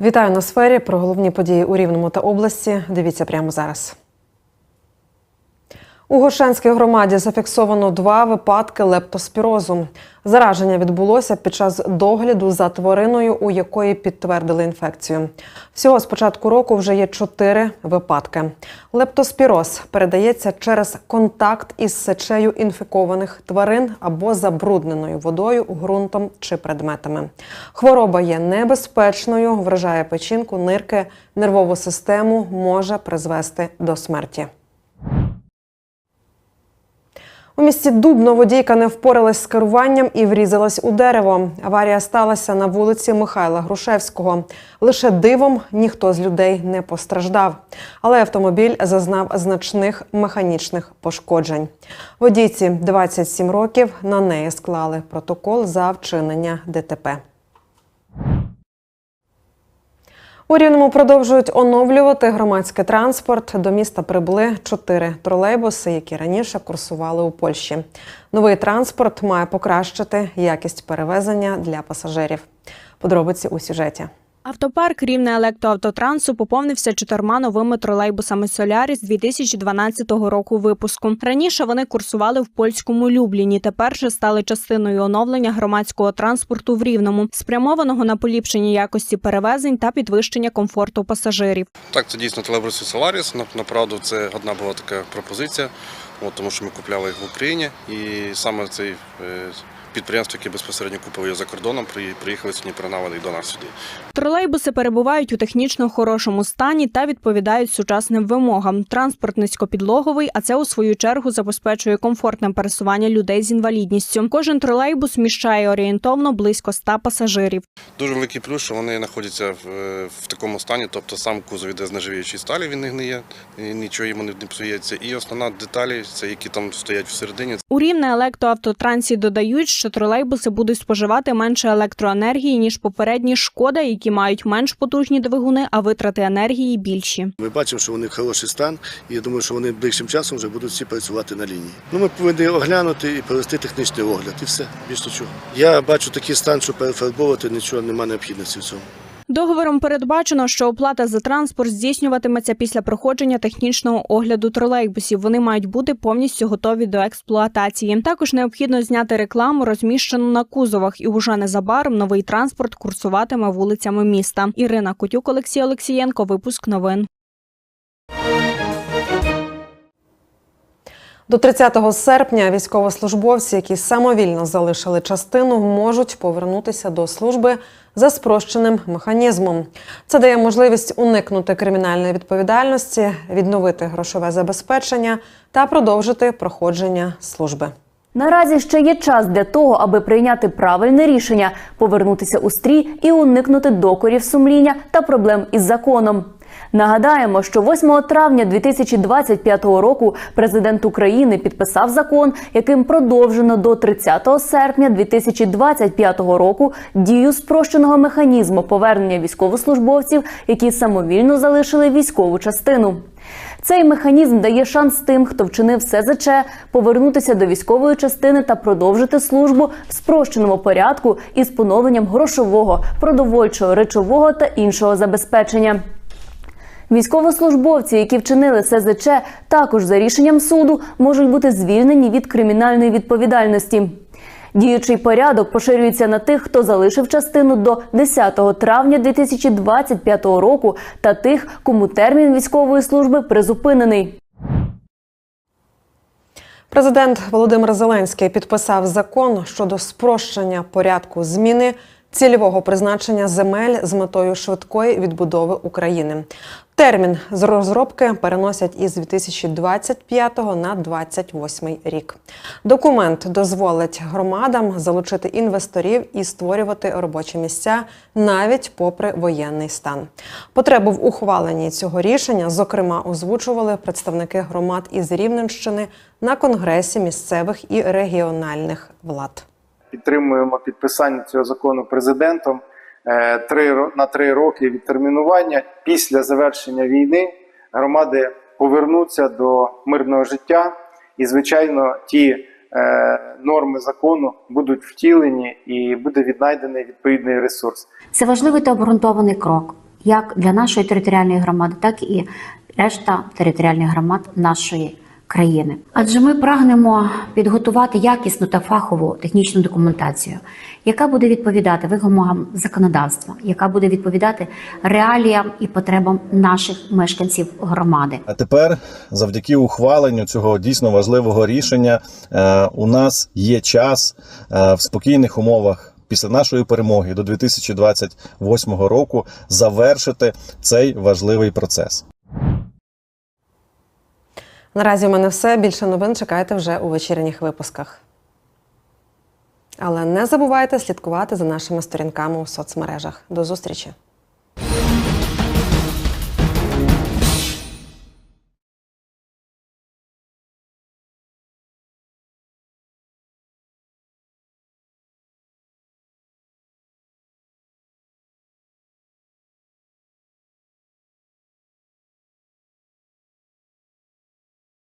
Вітаю на сфері про головні події у Рівному та області. Дивіться прямо зараз. У Гошенській громаді зафіксовано два випадки лептоспірозу. Зараження відбулося під час догляду за твариною, у якої підтвердили інфекцію. Всього з початку року вже є чотири випадки. Лептоспіроз передається через контакт із сечею інфікованих тварин або забрудненою водою, ґрунтом чи предметами. Хвороба є небезпечною, вражає печінку, нирки, нервову систему, може призвести до смерті. У місті Дубно водійка не впоралась з керуванням і врізалась у дерево. Аварія сталася на вулиці Михайла Грушевського. Лише дивом ніхто з людей не постраждав, але автомобіль зазнав значних механічних пошкоджень. Водійці 27 років на неї склали протокол за вчинення ДТП. У Рівному продовжують оновлювати громадський транспорт. До міста прибули чотири тролейбуси, які раніше курсували у Польщі. Новий транспорт має покращити якість перевезення для пасажирів. Подробиці у сюжеті. Автопарк Рівне електроавтотрансу поповнився чотирма новими тролейбусами Соляріс 2012 року випуску. Раніше вони курсували в польському Любліні. Тепер же стали частиною оновлення громадського транспорту в Рівному, спрямованого на поліпшення якості перевезень та підвищення комфорту пасажирів. Так, це дійсно Solaris. На- Направду, це одна була така пропозиція, тому що ми купляли їх в Україні. І саме цей е, підприємство, безпосередньо купили його за кордоном, при- приїхали сьогодні, їх до нас сюди. Тролейбуси перебувають у технічно хорошому стані та відповідають сучасним вимогам. Транспорт низькопідлоговий, а це у свою чергу забезпечує комфортне пересування людей з інвалідністю. Кожен тролейбус вміщає орієнтовно близько 100 пасажирів. Дуже великий плюс, що вони знаходяться в, е, в такому стані, тобто сам кузов іде з нержавіючої сталі, він не гниє, нічого йому не псується. І основна деталі, це які там стоять всередині, У рівне електроавтотрансі додають, що тролейбуси будуть споживати менше електроенергії ніж попередні шкода, які мають менш потужні двигуни, а витрати енергії більші. Ми бачимо, що вони хороший стан, і я думаю, що вони ближчим часом вже будуть всі працювати на лінії. Ну, ми повинні оглянути і провести технічний огляд, і все, більше нічого. Я бачу такий стан, що перефарбовувати нічого немає необхідності в цьому. Договором передбачено, що оплата за транспорт здійснюватиметься після проходження технічного огляду тролейбусів. Вони мають бути повністю готові до експлуатації. Також необхідно зняти рекламу, розміщену на кузовах, і уже незабаром новий транспорт курсуватиме вулицями міста. Ірина Кутюк, Олексій Олексієнко. Випуск новин. До 30 серпня військовослужбовці, які самовільно залишили частину, можуть повернутися до служби за спрощеним механізмом. Це дає можливість уникнути кримінальної відповідальності, відновити грошове забезпечення та продовжити проходження служби. Наразі ще є час для того, аби прийняти правильне рішення, повернутися у стрій і уникнути докорів сумління та проблем із законом. Нагадаємо, що 8 травня 2025 року президент України підписав закон, яким продовжено до 30 серпня 2025 року дію спрощеного механізму повернення військовослужбовців, які самовільно залишили військову частину. Цей механізм дає шанс тим, хто вчинив СЗЧ, повернутися до військової частини та продовжити службу в спрощеному порядку із поновленням грошового, продовольчого, речового та іншого забезпечення. Військовослужбовці, які вчинили СЗЧ, також за рішенням суду можуть бути звільнені від кримінальної відповідальності. Діючий порядок поширюється на тих, хто залишив частину до 10 травня 2025 року, та тих, кому термін військової служби призупинений. Президент Володимир Зеленський підписав закон щодо спрощення порядку зміни цільового призначення земель з метою швидкої відбудови України. Термін з розробки переносять із 2025 на 2028 рік. Документ дозволить громадам залучити інвесторів і створювати робочі місця навіть попри воєнний стан. Потребу в ухваленні цього рішення, зокрема, озвучували представники громад із Рівненщини на конгресі місцевих і регіональних влад. підтримуємо підписання цього закону президентом е, три, ро- на три роки відтермінування. Після завершення війни громади повернуться до мирного життя, і, звичайно, ті е, норми закону будуть втілені і буде віднайдений відповідний ресурс. Це важливий та обґрунтований крок. як для нашої територіальної громади, так і решта територіальних громад нашої країни. Адже ми прагнемо підготувати якісну та фахову технічну документацію, яка буде відповідати вимогам законодавства, яка буде відповідати реаліям і потребам наших мешканців громади. А тепер, завдяки ухваленню цього дійсно важливого рішення, е, у нас є час е, в спокійних умовах. Після нашої перемоги до 2028 року завершити цей важливий процес. Наразі у мене все. Більше новин чекайте вже у вечірніх випусках. Але не забувайте слідкувати за нашими сторінками у соцмережах. До зустрічі!